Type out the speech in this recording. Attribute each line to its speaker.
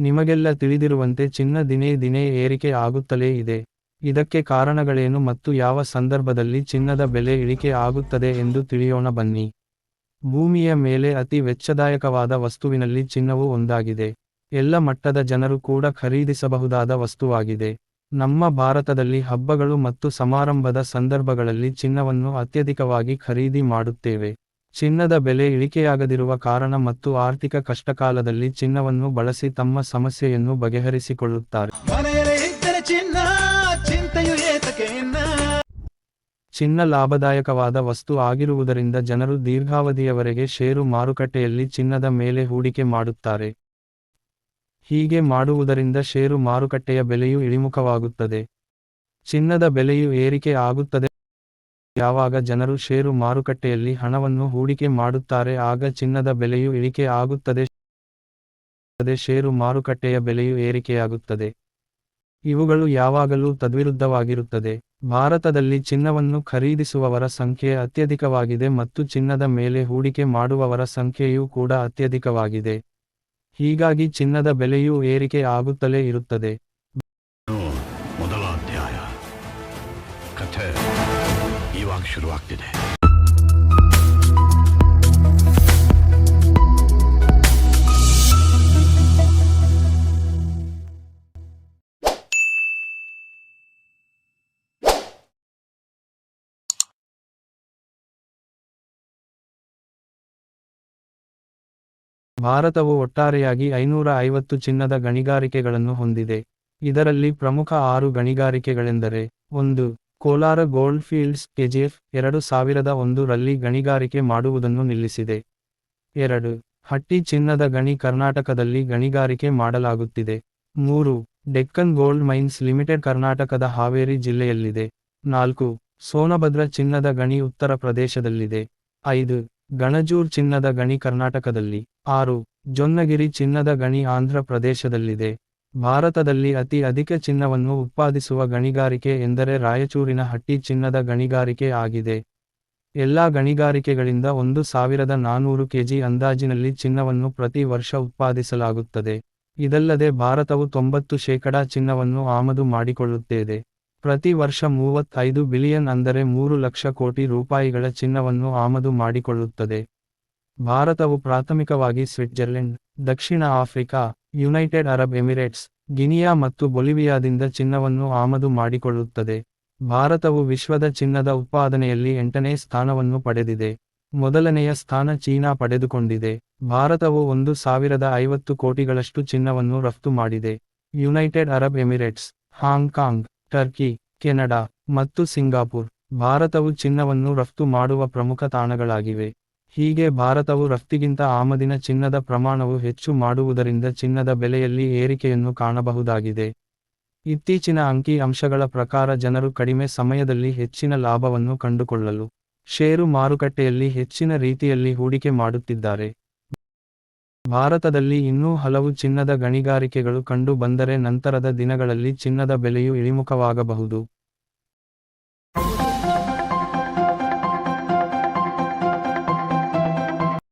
Speaker 1: ನಿಮಗೆಲ್ಲ ತಿಳಿದಿರುವಂತೆ ಚಿನ್ನ ದಿನೇ ದಿನೇ ಏರಿಕೆ ಆಗುತ್ತಲೇ ಇದೆ. ಇದಕ್ಕೆ ಕಾರಣಗಳೇನು ಮತ್ತು ಯಾವ ಸಂದರ್ಭದಲ್ಲಿ ಚಿನ್ನದ ಬೆಲೆ ಇಳಿಕೆ ಆಗುತ್ತದೆ ಎಂದು ತಿಳಿಯೋಣ ಬನ್ನಿ. ಭೂಮಿಯ ಮೇಲೆ ಅತಿ ವೆಚ್ಚದಾಯಕವಾದ ವಸ್ತುವಿನಲ್ಲಿ ಚಿನ್ನವು ಒಂದಾಗಿದೆ. ಎಲ್ಲ ಮಟ್ಟದ ಜನರು ಕೂಡ ಖರೀದಿಸಬಹುದಾದ ವಸ್ತುವಾಗಿದೆ. ನಮ್ಮ ಭಾರತದಲ್ಲಿ ಹಬ್ಬಗಳು ಮತ್ತು ಸಮಾರಂಭದ ಸಂದರ್ಭಗಳಲ್ಲಿ ಚಿನ್ನವನ್ನು ಅತ್ಯಧಿಕವಾಗಿ ಖರೀದಿ ಮಾಡುತ್ತೇವೆ. ಚಿನ್ನದ ಬೆಲೆ ಇಳಿಕೆಯಾಗದಿರುವ ಕಾರಣ ಮತ್ತು ಆರ್ಥಿಕ ಕಷ್ಟಕಾಲದಲ್ಲಿ ಚಿನ್ನವನ್ನು ಬಳಸಿ ತಮ್ಮ ಸಮಸ್ಯೆಯನ್ನು ಬಗೆಹರಿಸಿಕೊಳ್ಳುತ್ತಾರೆ.
Speaker 2: ಚಿನ್ನ
Speaker 1: ಲಾಭದಾಯಕವಾದ ವಸ್ತು ಆಗಿರುವುದರಿಂದ ಜನರು ದೀರ್ಘಾವಧಿಯವರೆಗೆ ಷೇರು ಮಾರುಕಟ್ಟೆಯಲ್ಲಿ ಚಿನ್ನದ ಮೇಲೆ ಹೂಡಿಕೆ ಮಾಡುತ್ತಾರೆ. ಹೀಗೆ ಮಾಡುವುದರಿಂದ ಷೇರು ಮಾರುಕಟ್ಟೆಯ ಬೆಲೆಯು ಇಳಿಮುಖವಾಗುತ್ತದೆ. ಚಿನ್ನದ ಬೆಲೆಯು ಏರಿಕೆ ಆಗುತ್ತದೆ ಯಾವಾಗ ಜನರು ಷೇರು ಮಾರುಕಟ್ಟೆಯಲ್ಲಿ ಹಣವನ್ನು ಹೂಡಿಕೆ ಮಾಡುತ್ತಾರೆ, ಆಗ ಚಿನ್ನದ ಬೆಲೆಯು ಇಳಿಕೆ ಆಗುತ್ತದೆ. ಷೇರು ಮಾರುಕಟ್ಟೆಯ ಬೆಲೆಯು ಏರಿಕೆಯಾಗುತ್ತದೆ. ಇವುಗಳು ಯಾವಾಗಲೂ ತದ್ವಿರುದ್ಧವಾಗಿರುತ್ತದೆ. ಭಾರತದಲ್ಲಿ ಚಿನ್ನವನ್ನು ಖರೀದಿಸುವವರ ಸಂಖ್ಯೆ ಅತ್ಯಧಿಕವಾಗಿದೆ ಮತ್ತು ಚಿನ್ನದ ಮೇಲೆ ಹೂಡಿಕೆ ಮಾಡುವವರ ಸಂಖ್ಯೆಯೂ ಕೂಡ ಅತ್ಯಧಿಕವಾಗಿದೆ. ಹೀಗಾಗಿ ಚಿನ್ನದ ಬೆಲೆಯೂ ಏರಿಕೆ ಆಗುತ್ತಲೇ ಇರುತ್ತದೆ.
Speaker 3: ಇವಾಗ ಶುರುವಾಗ್ತಿದೆ.
Speaker 1: ಭಾರತವು ಒಟ್ಟಾರೆಯಾಗಿ ಐನೂರ ಐವತ್ತು ಚಿನ್ನದ ಗಣಿಗಾರಿಕೆಗಳನ್ನು ಹೊಂದಿದೆ. ಇದರಲ್ಲಿ ಪ್ರಮುಖ ಆರು ಗಣಿಗಾರಿಕೆಗಳೆಂದರೆ ಒಂದು ಕೋಲಾರ ಗೋಲ್ಡ್ ಫೀಲ್ಡ್ಸ್ ಕೆಜಿಎಫ್ ಎರಡು ಸಾವಿರದ ಒಂದು ರಲ್ಲಿ ಗಣಿಗಾರಿಕೆ ಮಾಡುವುದನ್ನು ನಿಲ್ಲಿಸಿದೆ. ಎರಡು. ಹಟ್ಟಿ ಚಿನ್ನದ ಗಣಿ ಕರ್ನಾಟಕದಲ್ಲಿ ಗಣಿಗಾರಿಕೆ ಮಾಡಲಾಗುತ್ತಿದೆ. ಮೂರು. ಡೆಕ್ಕನ್ ಗೋಲ್ಡ್ ಮೈನ್ಸ್ ಲಿಮಿಟೆಡ್ ಕರ್ನಾಟಕದ ಹಾವೇರಿ ಜಿಲ್ಲೆಯಲ್ಲಿದೆ. ನಾಲ್ಕು. ಸೋನಭದ್ರ ಚಿನ್ನದ ಗಣಿ ಉತ್ತರ ಪ್ರದೇಶದಲ್ಲಿದೆ. ಐದು. ಗಣಜೂರ್ ಚಿನ್ನದ ಗಣಿ ಕರ್ನಾಟಕದಲ್ಲಿ. ಆರು. ಜೊನ್ನಗಿರಿ ಚಿನ್ನದ ಗಣಿ ಆಂಧ್ರ ಪ್ರದೇಶದಲ್ಲಿದೆ. ಭಾರತದಲ್ಲಿ ಅತಿ ಅಧಿಕ ಚಿನ್ನವನ್ನು ಉತ್ಪಾದಿಸುವ ಗಣಿಗಾರಿಕೆ ಎಂದರೆ ರಾಯಚೂರಿನ ಹಟ್ಟಿ ಚಿನ್ನದ ಗಣಿಗಾರಿಕೆ ಆಗಿದೆ. ಎಲ್ಲಾ ಗಣಿಗಾರಿಕೆಗಳಿಂದ ಒಂದು ಸಾವಿರದ ನಾನೂರು ಕೆಜಿ ಅಂದಾಜಿನಲ್ಲಿ ಚಿನ್ನವನ್ನು ಪ್ರತಿ ವರ್ಷ ಉತ್ಪಾದಿಸಲಾಗುತ್ತದೆ. ಇದಲ್ಲದೆ ಭಾರತವು ತೊಂಬತ್ತು ಶೇಕಡಾ ಚಿನ್ನವನ್ನು ಆಮದು ಮಾಡಿಕೊಳ್ಳುತ್ತೇವೆ. ಪ್ರತಿ ವರ್ಷ ಮೂವತ್ತೈದು ಬಿಲಿಯನ್ ಅಂದರೆ ಮೂರು ಲಕ್ಷ ಕೋಟಿ ರೂಪಾಯಿಗಳ ಚಿನ್ನವನ್ನು ಆಮದು ಮಾಡಿಕೊಳ್ಳುತ್ತದೆ. ಭಾರತವು ಪ್ರಾಥಮಿಕವಾಗಿ ಸ್ವಿಟ್ಜರ್ಲೆಂಡ್, ದಕ್ಷಿಣ Africa United Arab Emirates, Guinea ಮತ್ತು ಬೊಲಿವಿಯಾದಿಂದ ಚಿನ್ನವನ್ನು ಆಮದು ಮಾಡಿಕೊಳ್ಳುತ್ತದೆ. ಭಾರತವು ವಿಶ್ವದ ಚಿನ್ನದ ಉತ್ಪಾದನೆಯಲ್ಲಿ ಎಂಟನೇ ಸ್ಥಾನವನ್ನು ಪಡೆದಿದೆ. ಮೊದಲನೆಯ ಸ್ಥಾನ ಚೀನಾ ಪಡೆದುಕೊಂಡಿದೆ. ಭಾರತವು ಒಂದು ಸಾವಿರದ ಐವತ್ತು ಕೋಟಿಗಳಷ್ಟು ಚಿನ್ನವನ್ನು ರಫ್ತು ಮಾಡಿದೆ. United Arab Emirates, Hong Kong, Turkey, Canada ಮತ್ತು ಸಿಂಗಾಪುರ್, ಭಾರತವು ಚಿನ್ನವನ್ನು ರಫ್ತು ಮಾಡುವ ಪ್ರಮುಖ ತಾಣಗಳಾಗಿವೆ. ಹೀಗೆ ಭಾರತವು ರಫ್ತಿಗಿಂತ ಆಮದಿನ ಚಿನ್ನದ ಪ್ರಮಾಣವು ಹೆಚ್ಚು ಮಾಡುವುದರಿಂದ ಚಿನ್ನದ ಬೆಲೆಯಲ್ಲಿ ಏರಿಕೆಯನ್ನು ಕಾಣಬಹುದಾಗಿದೆ. ಇತ್ತೀಚಿನ ಅಂಕಿ ಅಂಶಗಳ ಪ್ರಕಾರ ಜನರು ಕಡಿಮೆ ಸಮಯದಲ್ಲಿ ಹೆಚ್ಚಿನ ಲಾಭವನ್ನು ಕಂಡುಕೊಳ್ಳಲು ಷೇರು ಮಾರುಕಟ್ಟೆಯಲ್ಲಿ ಹೆಚ್ಚಿನ ರೀತಿಯಲ್ಲಿ ಹೂಡಿಕೆ ಮಾಡುತ್ತಿದ್ದಾರೆ. ಭಾರತದಲ್ಲಿ ಇನ್ನೂ ಹಲವು ಚಿನ್ನದ ಗಣಿಗಾರಿಕೆಗಳು ಕಂಡು ಬಂದರೆ ನಂತರದ ದಿನಗಳಲ್ಲಿ ಚಿನ್ನದ ಬೆಲೆಯು ಇಳಿಮುಖವಾಗಬಹುದು.